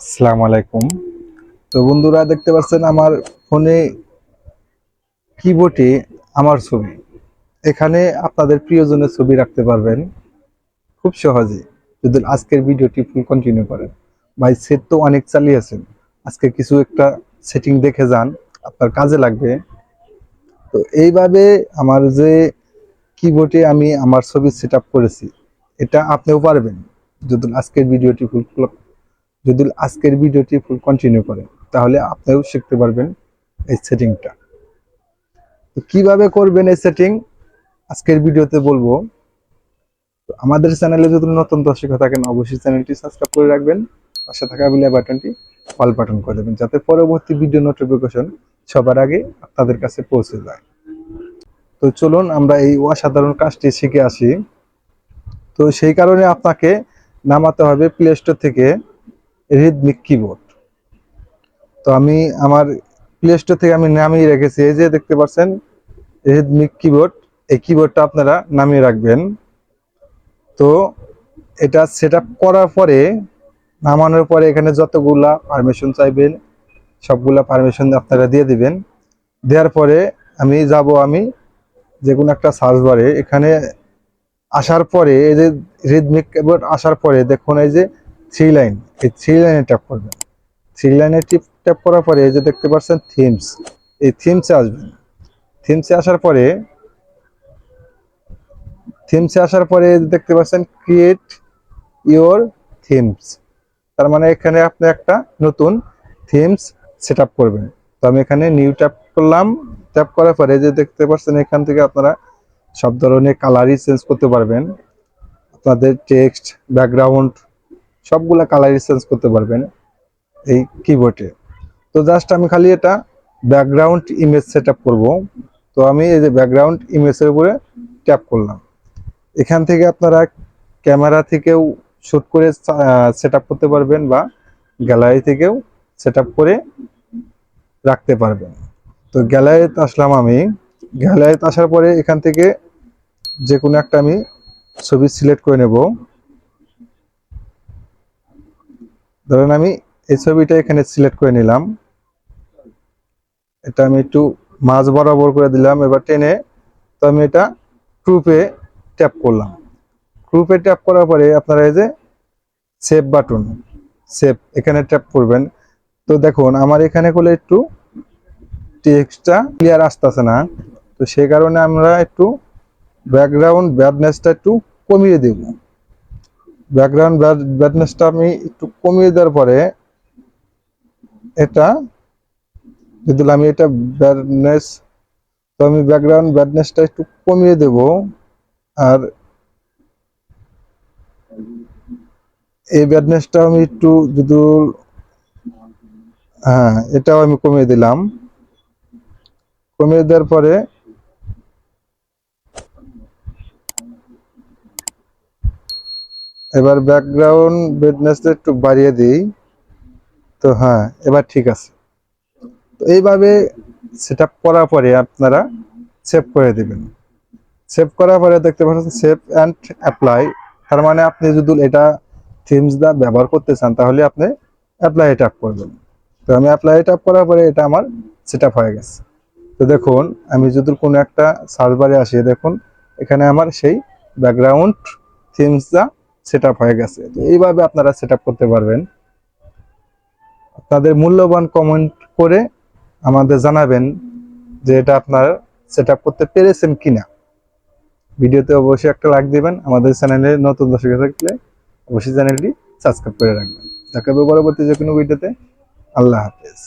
আসসালামু আলাইকুম। তো বন্ধুরা, দেখতে পাচ্ছেন আমার ফোনে কিবোর্ডে আমার ছবি। এখানে আপনাদের প্রিয়জনের ছবি রাখতে পারবেন। খুব সহজে, যদি আজকের ভিডিওটি ফুল কন্টিনিউ করেন। ভাই সেট তো অনেক চালিয়েছেন আজকে কিছু একটা সেটিং দেখে যান, আপনার কাজে লাগবে। তো এইভাবে আমার যে কিবোর্ডে আমি আমার ছবি সেট করেছি, এটা আপনিও পারবেন। যদি আজকের ভিডিওটি ফুল যদি আজকের ভিডিওটি ফুল কন্টিনিউ করেন তাহলে আপনিও শিখতে পারবেন এই সেটিংটা তো কীভাবে করবেন এই সেটিং আজকের ভিডিওতে বলব। আমাদের চ্যানেলে যদি নতুন দর্শক থাকেন, অবশ্যই চ্যানেলটি সাবস্ক্রাইব করে রাখবেন। পাশে থাকা বিলে বাটনটি অল বাটন করে দেবেন, যাতে পরবর্তী ভিডিও নোটিফিকেশন সবার আগে আপনাদের কাছে পৌঁছে যায়। তো চলুন আমরা এই অসাধারণ কাজটি শিখে আসি। তো সেই কারণে আপনাকে নামাতে হবে প্লে স্টোর থেকে। রিদমিক কিবোর্ড তো আমি আমার প্লে স্টোর থেকে আমি নামিয়ে রেখেছি। এই যে দেখতে পাচ্ছেন রিদমিক কিবোর্ড এই কিবোর্ডটা আপনারা নামিয়ে রাখবেন। তো এটা সেট করার পরে, নামানোর পরে এখানে যতগুলা পারমিশন চাইবেন, সবগুলা পারমিশন আপনারা দিয়ে দিবেন। দেওয়ার পরে আমি যাব আমি যে কোনো একটা সার্চ বারে এখানে আসার পরে, এই যে রিদমিক কিবোর্ড আসার পরে দেখুন, এই যে থ্রি লাইন এই থ্রি লাইনে ট্যাপ করবেন। থ্রি লাইনে টিপ ট্যাপ করার পরে এই যে দেখতে পাচ্ছেন থিমস এই থিমসে আসবেন। থিমসে আসার পরে থিমসে আসার পরে দেখতে পাচ্ছেন ক্রিয়েট ইওর থিমস তার মানে এখানে আপনি একটা নতুন থিমস সেট করবেন। তো আমি এখানে নিউ ট্যাপ করলাম। ট্যাপ করার পরে যে দেখতে পাচ্ছেন এখান থেকে আপনারা সব ধরনের কালারই চেঞ্জ করতে পারবেন। আপনাদের টেক্সট ব্যাকগ্রাউন্ড সবগুলা কালারই চেঞ্জ করতে পারবেন এই কিবোর্ডে তো জাস্ট আমি খালি এটা ব্যাকগ্রাউন্ড ইমেজ সেট আপ করব। তো আমি এই যে ব্যাকগ্রাউন্ড ইমেজের উপরে ট্যাপ করলাম। এখান থেকে আপনারা ক্যামেরা থেকেও শ্যুট করে সেট করতে পারবেন বা গ্যালারি থেকেও সেট করে রাখতে পারবেন। তো গ্যালারিতে আসলাম আমি। গ্যালারিতে আসার পরে এখান থেকে যে কোনো একটা আমি ছবি সিলেক্ট করে নেব। ধরেন আমি এই ছবিটা এখানে সিলেক্ট করে নিলাম। এটা আমি একটু মাঝ বরাবর করে দিলাম, এবার টেনে তো আমি এটা গ্রুপে ট্যাপ করলাম। গ্রুপে ট্যাপ করার পরে আপনারা এই যে সেভ বাটন সেভ এখানে ট্যাপ করবেন। তো দেখুন, আমার এখানে করলে একটু টেক্সটটা ক্লিয়ার আসতেছে না। তো সেই কারণে আমরা একটু ব্যাকগ্রাউন্ড ব্যাডনেসটা একটু কমিয়ে দেব। ব্যাকগ্রাউন্ড ব্যাডনেসটা আমি একটু কমিয়ে দেওয়ার পরে এটা, যদি আমি এটা ব্যাডনেস, তো আমি ব্যাকগ্রাউন্ড ব্যাডনেসটা একটু কমিয়ে দেব। আর এই ব্যাডনেসটা আমি একটু যদি হ্যাঁ এটাও আমি কমিয়ে দিলাম। কমিয়ে দেওয়ার পরে এবার ব্যাকগ্রাউন্ড ব্রাইটনেসটা একটু বাড়িয়ে দিই। তো হ্যাঁ এবার ঠিক আছে। তো এইভাবে সেট আপ করার পরে আপনারা সেভ করে দিবেন। সেভ করার পরে দেখতে পাচ্ছেন সেভ অ্যান্ড অ্যাপ্লাই তার মানে আপনি যদি এটা থিমস দা ব্যবহার করতে চান, তাহলে আপনি অ্যাপ্লাই ট্যাপ করবেন। তো আমি অ্যাপ্লাই ট্যাপ করার পরে এটা আমার সেট হয়ে গেছে। তো দেখুন, আমি যদি কোনো একটা সার্চ বারে আসি, দেখুন, এখানে আমার সেই ব্যাকগ্রাউন্ড থিমসটা সেট আপ হয়ে গেছে। তো এইভাবে আপনারা সেট করতে পারবেন। আপনাদের মূল্যবান কমেন্ট করে আমাদের জানাবেন যে এটা আপনারা সেট করতে পেরেছেন কিনা। ভিডিওতে অবশ্যই একটা লাইক দিবেন। আমাদের চ্যানেলে নতুন দর্শক থাকলে অবশ্যই চ্যানেলটি সাবস্ক্রাইব করে রাখবেন। দেখা হবে পরবর্তী যে কোনো ভিডিওতে আল্লাহ হাফেজ।